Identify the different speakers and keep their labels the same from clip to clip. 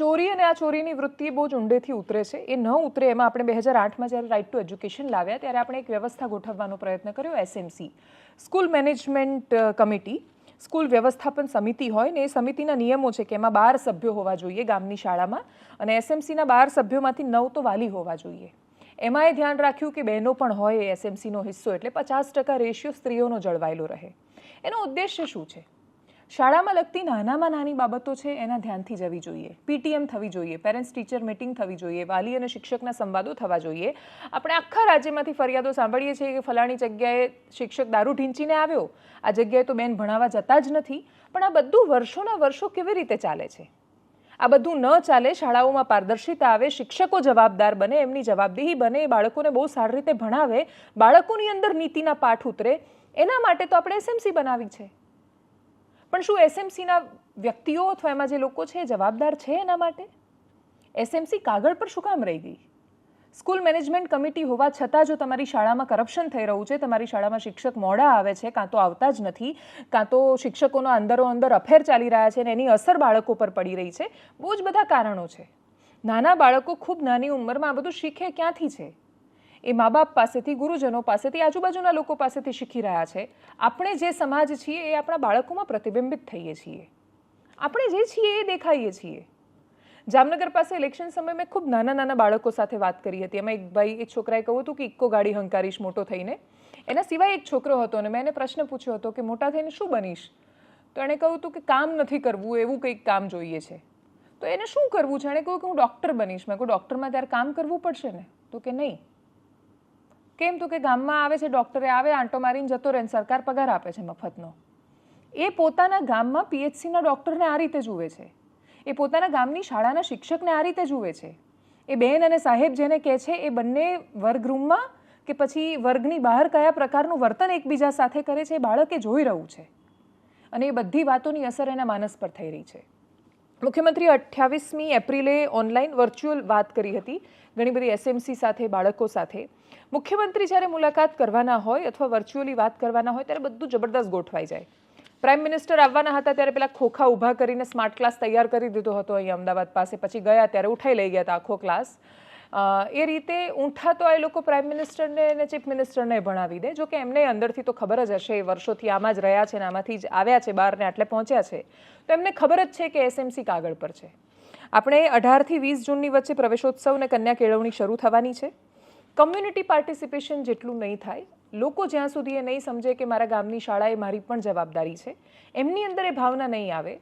Speaker 1: ચોરી અને આ ચોરીની વૃત્તિ બહુ જ ઊંડેથી ઉતરે છે. એ ન ઉતરે એમાં આપણે બે હજાર આઠમાં જ્યારે રાઇટ ટુ એજ્યુકેશન લાવ્યા ત્યારે આપણે એક વ્યવસ્થા ગોઠવવાનો પ્રયત્ન કર્યો SMC school management committee school વ્યવસ્થાપન સમિતિ હોય ને એ સમિતિના નિયમો છે કે એમાં બાર સભ્યો હોવા જોઈએ ગામની શાળામાં અને એસએમસીના બાર સભ્યોમાંથી નવ તો વાલી હોવા જોઈએ. એમાં એ ધ્યાન રાખ્યું કે બહેનો પણ હોય એસએમસીનો હિસ્સો એટલે પચાસ ટકા રેશિયો સ્ત્રીઓનો જળવાયેલો રહે. એનો ઉદ્દેશ્ય શું છે? શાળામાં લગતી નાનામાં નાની બાબતો છે એના ધ્યાનથી જવી જોઈએ. પીટીએમ થવી જોઈએ, પેરેન્ટ્સ ટીચર મિટિંગ થવી જોઈએ, વાલી અને શિક્ષકના સંવાદો થવા જોઈએ. આપણે આખા રાજ્યમાંથી ફરિયાદો સાંભળીએ છીએ કે ફલાણી જગ્યાએ શિક્ષક દારૂ ઢીંચીને આવ્યો. આ જગ્યાએ તો બેન ભણાવવા જતા જ નથી, પણ આ બધું વર્ષોના વર્ષો કેવી રીતે ચાલે છે? આ બધું ન ચાલે શાળાઓમાં પારદર્શિતા આવે, શિક્ષકો જવાબદાર બને, એમની જવાબદેહી બને એ બાળકોને બહુ સારી રીતે ભણાવે, બાળકોની અંદર નીતિના પાઠ ઉતરે. એના માટે તો આપણે એસએમસી બનાવી છે. પણ શું એસએમસીના વ્યક્તિઓ અથવા એમાં જે લોકો છે જવાબદાર છે એના માટે? એસએમસી કાગળ પર શું કામ રહી ગઈ? સ્કૂલ મેનેજમેન્ટ કમિટી હોવા છતાં જો તમારી શાળામાં કરપ્શન થઈ રહ્યું છે, તમારી શાળામાં શિક્ષક મોડા આવે છે, કાં તો આવતા જ નથી, કાં તો શિક્ષકોનો અંદરો અંદર અફેર ચાલી રહ્યા છે અને એની અસર બાળકો પર પડી રહી છે, બહુ જ બધા કારણો છે. નાના બાળકો ખૂબ નાની ઉંમરમાં આ બધું શીખે ક્યાંથી છે? એ મા બાપ પાસેથી, ગુરુજનો પાસેથી, આજુબાજુના લોકો પાસેથી શીખી રહ્યા છે. આપણે જે સમાજ છીએ એ આપણા બાળકોમાં પ્રતિબિંબિત થઈએ છીએ. આપણે જે છીએ એ દેખાઈએ છીએ. જામનગર પાસે ઇલેક્શન સમયે મેં ખૂબ નાના નાના બાળકો સાથે વાત કરી હતી. એમાં એક ભાઈ, એક છોકરાએ કહ્યું હતું કે ઇક્કો ગાડી હંકારીશ મોટો થઈને. એના સિવાય એક છોકરો હતો અને મેં એને પ્રશ્ન પૂછ્યો હતો કે મોટા થઈને શું બનીશ? તો એણે કહ્યું હતું કે કામ નથી કરવું, એવું કંઈક કામ જોઈએ છે. તો એને શું કરવું? છે એણે કહ્યું કે હું ડૉક્ટર બનીશ. મેં કહું ડૉક્ટરમાં ત્યારે કામ કરવું પડશે ને? તો કે, નહીં. કેમ તો કે ગામમાં આવે છે, ડૉક્ટરે આવે, આંટો મારીને જતો રહે સરકાર પગાર આપે છે મફતનો. એ પોતાના ગામમાં પીએચસીના ડૉક્ટરને આ રીતે જુએ છે. એ પોતાના ગામની શાળાના શિક્ષકને આ રીતે જુએ છે. એ બહેન અને સાહેબ જેને કહે છે, એ બંને વર્ગરૂમમાં કે પછી વર્ગની બહાર કયા પ્રકારનું વર્તન એકબીજા સાથે કરે છે, એ બાળકે જોઈ રહ્યું છે. અને એ બધી વાતોની અસર એના માનસ પર થઈ રહી છે. મુખ્યમંત્રીએ અઠ્યાવીસમી એપ્રિલે ઓનલાઈન વર્ચ્યુઅલ વાત કરી હતી. ઘણી બધી એસએમસી સાથે, બાળકો સાથે. મુખ્યમંત્રી જ્યારે મુલાકાત કરવાના હોય અથવા વર્ચ્યુઅલી વાત કરવાના હોય ત્યારે બધું જબરદસ્ત ગોઠવાઈ જાય. પ્રાઇમ મિનિસ્ટર આવવાના હતા ત્યારે પેલા ખોખા ઊભા કરીને સ્માર્ટ ક્લાસ તૈયાર કરી દીધો હતો અહીં અમદાવાદ પાસે. પછી ગયા ત્યારે ઉઠાઈ લઈ ગયા હતા આખો ક્લાસ. એ રીતે ઊંઠા તો એ લોકો પ્રાઇમ મિનિસ્ટરને અને ચીફ મિનિસ્ટરને ભણાવી દે. જો કે એમને અંદરથી તો ખબર જ હશે, એ વર્ષોથી આમાં જ રહ્યા છે ને આમાંથી જ આવ્યા છે બહારને આટલે પહોંચ્યા છે. તો એમને ખબર જ છે કે એસએમસી કાગળ પર છે. આપણે અઢારથી વીસ જૂનની વચ્ચે પ્રવેશોત્સવ અને કન્યા કેળવણી શરૂ થવાની છે. કમ્યુનિટી પાર્ટિસિપેશન જેટલું નહીં થાય. લોકો જ્યાં સુધી એ નહીં સમજે કે મારા ગામની શાળા એ મારી પણ જવાબદારી છે. એમની અંદર એ ભાવના નહીં આવે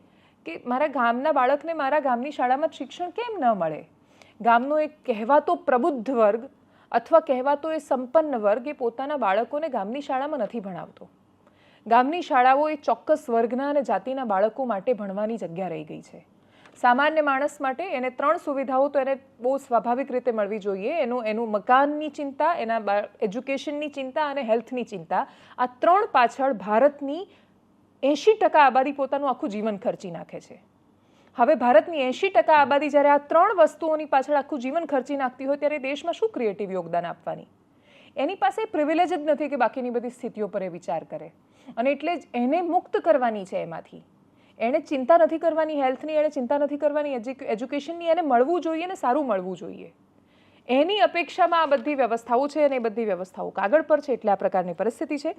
Speaker 1: કે મારા ગામના બાળકને મારા ગામની શાળામાં શિક્ષણ કેમ ન મળે? ગામનો એક કહેવાતો પ્રબુદ્ધ વર્ગ અથવા કહેવાતો એ સંપન્ન વર્ગ એ પોતાના બાળકોને ગામની શાળામાં નથી ભણાવતો. ગામની શાળાઓ એ ચોક્કસ વર્ગના અને જાતિના બાળકો માટે ભણવાની જગ્યા રહી ગઈ છે. સામાન્ય માણસ માટે એને ત્રણ સુવિધાઓ તો એને બહુ સ્વાભાવિક રીતે મળવી જોઈએ. એનું એનું મકાનની ચિંતા, એના એજ્યુકેશનની ચિંતા અને હેલ્થની ચિંતા. આ ત્રણ પાછળ ભારતની એંશી ટકા આબાદી પોતાનું આખું જીવન ખર્ચી નાખે છે. હવે ભારતની એંશી ટકા આબાદી જ્યારે આ ત્રણ વસ્તુઓની પાછળ આખું જીવન ખર્ચી નાખતી હોય ત્યારે દેશમાં શું ક્રિએટિવ યોગદાન આપવાની? એની પાસે પ્રિવિલેજ જ નથી કે બાકીની બધી સ્થિતિઓ પર એ વિચાર કરે. અને એટલે જ એને મુક્ત કરવાની છે એમાંથી. એણે ચિંતા નથી કરવાની હેલ્થની, એણે ચિંતા નથી કરવાની એજ્યુકેશનની, એને મળવું જોઈએ ને સારું મળવું જોઈએ. એની અપેક્ષામાં આ બધી વ્યવસ્થાઓ છે અને એ બધી વ્યવસ્થાઓ કાગળ પર છે એટલે આ પ્રકારની પરિસ્થિતિ છે.